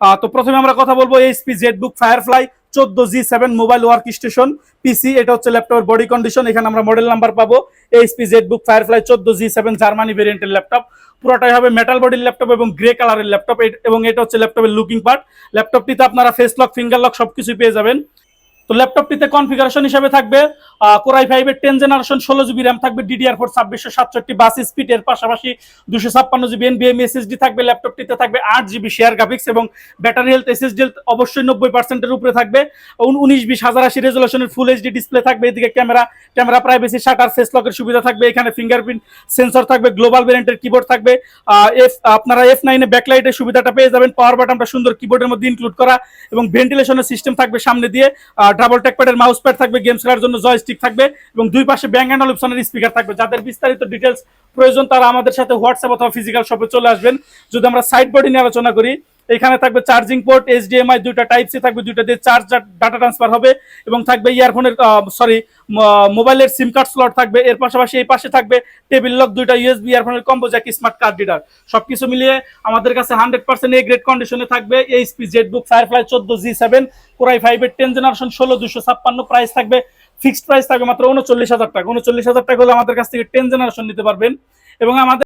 তো প্রথমে আমরা কথা বলব এইচপি জেড বুক ফায়ারফ্লাই চোদ্দ G seven mobile work station PC এটা হচ্ছে ল্যাপটপের বডি কন্ডিশন এখানে আমরা মডেল নাম্বার পাবো। এইচপি জেড বুক ফায়ারফ্লাই চোদ্দ জি সেভেন জার্মানি ভেরিয়েন্টের ল্যাপটপ পুরোটাই হবে মেটাল বডির ল্যাপটপ এবং গ্রে কালারের ল্যাপটপ এবং এটা হচ্ছে ল্যাপটপের লুকিং পার্ট ল্যাপটপটিতে আপনারা ফেস লক ফিঙ্গার লক সবকিছু পেয়ে যাবেন। তো ল্যাপটপটিতে কনফিগারেশন হিসেবে থাকবে কোরাই ফাইভের টেন জেনারেশন ষোলো জিবি র্যাম থাকবে ডিডিআর ফোর ছাব্বিশশো সাতষট্টি, বাস স্পিড এর পাশাপাশি দুশো ছাপ্পান্ন জিবি এনবিএম এসএসডি থাকবে, ল্যাপটপটিতে থাকবে আট জিবি শেয়ার গ্রাফিক্স এবং ব্যাটারি হেলথ এসএসডি অবশ্যই নব্বই পার্সেন্টের উপরে থাকবে। উনিশ বিশ হাজার আশি রেজলেশনের ফুল এইচডি ডিসপ্লে থাকবে, এদিকে camera camera privacy shutter face লকের সুবিধা থাকবে, এখানে ফিঙ্গারপ্রিন্ট সেন্সর থাকবে গ্লোবাল ভেরিয়েন্টের কিবোর্ড থাকবে এফ আপনারা এফ নাইনে ব্যাকলাইটের সুবিধাটা পেয়ে যাবেন পাওয়ার বাটনটা সুন্দর কিবোর্ডের মধ্যে ইনক্লুড করা এবং ভেন্টিলেশনের সিস্টেম থাকবে সামনে দিয়ে ডাবল ট্যাকপ্যাডের মাউস প্যাড থাকবে গেমস খেলার জন্য জয়স্টিক থাকবে এবং দুই পাশে ব্যাং অ্যান্ড অলিপসনের স্পিকার থাকবে। যাদের বিস্তারিত ডিটেলস প্রয়োজন, তারা আমাদের সাথে হোয়াটসঅ্যাপ অথবা ফিজিক্যাল শপে চলে আসবেন। যদি আমরা সাইড বডি নিয়ে আলোচনা করি এখানে থাকবে চার্জিং পোর্ট এইচডিএমআই দুইটা টাইপ সি থাকবে, দুইটা দিয়ে চার্জ ডাটা ট্রান্সফার হবে এবং থাকবে ইয়ারফোনের সরি মোবাইলের সিম কার্ড স্লট থাকবে। এর পাশাপাশি এই পাশে থাকবে টেবিল লক দুইটা ইউএসবি ইয়ারফোনের কম্বো স্মার্ট কার্ড রিডার সবকিছু মিলিয়ে আমাদের কাছে হান্ড্রেড পার্সেন্ট এ গ্রেড কন্ডিশনে থাকবে। এইচপি জেড বুক ফায়ারফ্লাই চোদ্দ জি সেভেন কোরাই ফাইভের টেন জেনারেশন ষোলো দুশো ছাপ্পান্ন প্রাইস থাকবে। ফিক্সড প্রাইস থাকবে মাত্র উনচল্লিশ হাজার টাকা। উনচল্লিশ হাজার টাকা হলে আমাদের কাছ থেকে টেন জেনারেশন নিতে পারবেন। এবং আমাদের